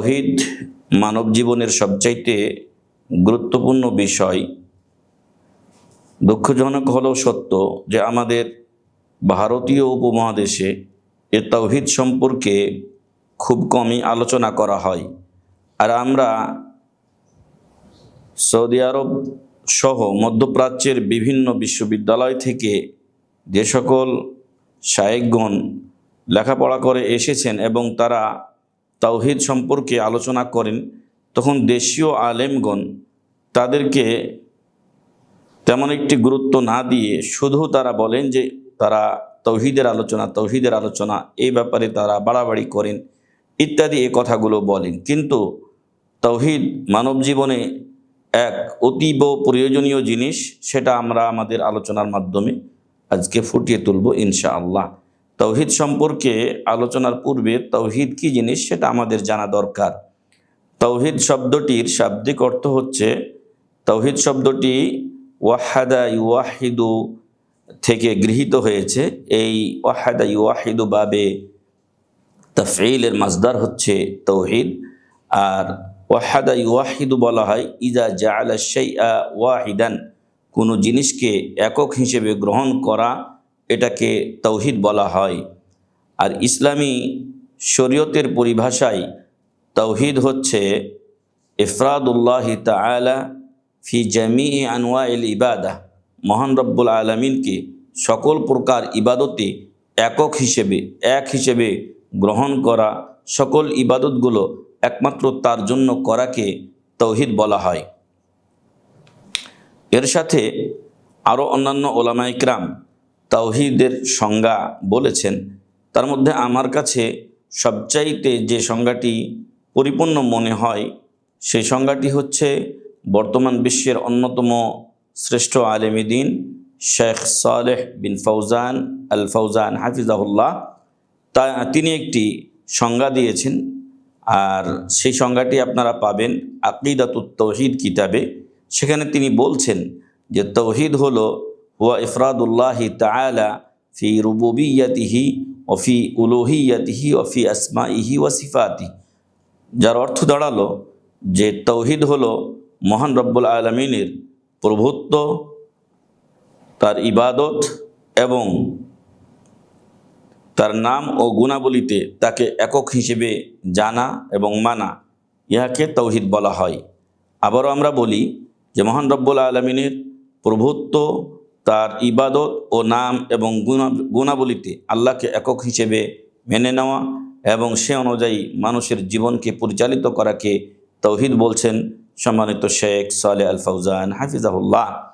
তাওহিদ মানব জীবনের সবচাইতে গুরুত্বপূর্ণ বিষয়, দুঃখজনক হলেও সত্য যে আমাদের ভারতীয় উপমহাদেশে এ তাওহিদ সম্পর্কে খুব কমই আলোচনা করা হয়। আর আমরা সৌদি আরব সহ মধ্যপ্রাচ্যের বিভিন্ন বিশ্ববিদ্যালয় থেকে যে সকল শায়েকগণ লেখাপড়া করে এসেছেন এবং তারা তাওহিদ সম্পর্কে আলোচনা করেন, তখন দেশীয় আলেমগণ তাদেরকে তেমন একটি গুরুত্ব না দিয়ে শুধু তারা বলেন যে তারা তৌহিদের আলোচনা তৌহিদের আলোচনা এই ব্যাপারে তারা বাড়াবাড়ি করেন ইত্যাদি এ কথাগুলো বলেন। কিন্তু তৌহিদ মানব জীবনে এক অতীব প্রয়োজনীয় জিনিস, সেটা আমরা আমাদের আলোচনার মাধ্যমে আজকে ফুটিয়ে তুলব ইনশাআল্লাহ। তৌহিদ সম্পর্কে আলোচনার পূর্বে তৌহিদ কি জিনিস সেটা আমাদের জানা দরকার। তৌহিদ শব্দটির শাব্দিক অর্থ হচ্ছে, তৌহিদ শব্দটি ওয়াহাদা ইউয়াহিদু থেকে গৃহীত হয়েছে। এই ওয়াহাদা ইউয়াহিদু বাবে তফঈলের মাজদার হচ্ছে তৌহিদ। আর ওয়াহাদা ইউয়াহিদু বলা হয় ইজা জাআলা শাইআ ওয়াহিদান, কোনো জিনিসকে একক হিসেবে গ্রহণ করা এটাকে তৌহিদ বলা হয়। আর ইসলামী শরীয়তের পরিভাষায় তৌহিদ হচ্ছে ইফরাদুল্লাহ তালা ফি জামি আনোয়া এল ইবাদা। মহান রব্বুল আলমিনকে সকল প্রকার ইবাদতে একক হিসেবে, এক হিসেবে গ্রহণ করা সকল ইবাদতগুলো একমাত্র তার জন্য করাকে তৌহিদ বলা হয়। এর সাথে আরও অন্যান্য ওলামাইকরাম তাওহিদের সংজ্ঞা বলেছেন। তার মধ্যে আমার কাছে সবচাইতে যে সংজ্ঞাটি পরিপূর্ণ মনে হয়, সেই সংজ্ঞাটি হচ্ছে বর্তমান বিশ্বের অন্যতম শ্রেষ্ঠ আলেমিদিন শেখ সালেহ বিন ফৌজান আল ফৌজান হাফিজাহুল্লাহ। তা, তিনি একটি সংজ্ঞা দিয়েছেন, আর সেই সংজ্ঞাটি আপনারা পাবেন আকিদাতুত তৌহিদ কিতাবে। সেখানে তিনি বলছেন যে তৌহিদ হলো হুয়া ইফরাদুল্লাহি তালা ফি রুবুবিয়াতিহি ওফি উলোহিয়াতিহি ওফি আসমাইহি ওয়া সিফাতি। যার অর্থ দাঁড়াল যে তৌহিদ হলো মহান রব্বুল আলমিনের প্রভুত্ব, তার ইবাদত এবং তার নাম ও গুণাবলিতে তাকে একক হিসেবে জানা এবং মানা, ইহাকে তৌহিদ বলা হয়। আবারও আমরা বলি যে মহান রব্বুল আলমিনের প্রভুত্ব তার ইবাদত ও নাম এবং গুণা, গুণাবলিতে আল্লাহকে একক হিসেবে মেনে নেওয়া এবং সে অনুযায়ী মানুষের জীবনকে পরিচালিত করাকে তৌহিদ বলছেন সম্মানিত শেখ সালে আল ফৌজান হাফিজাহুল্লাহ।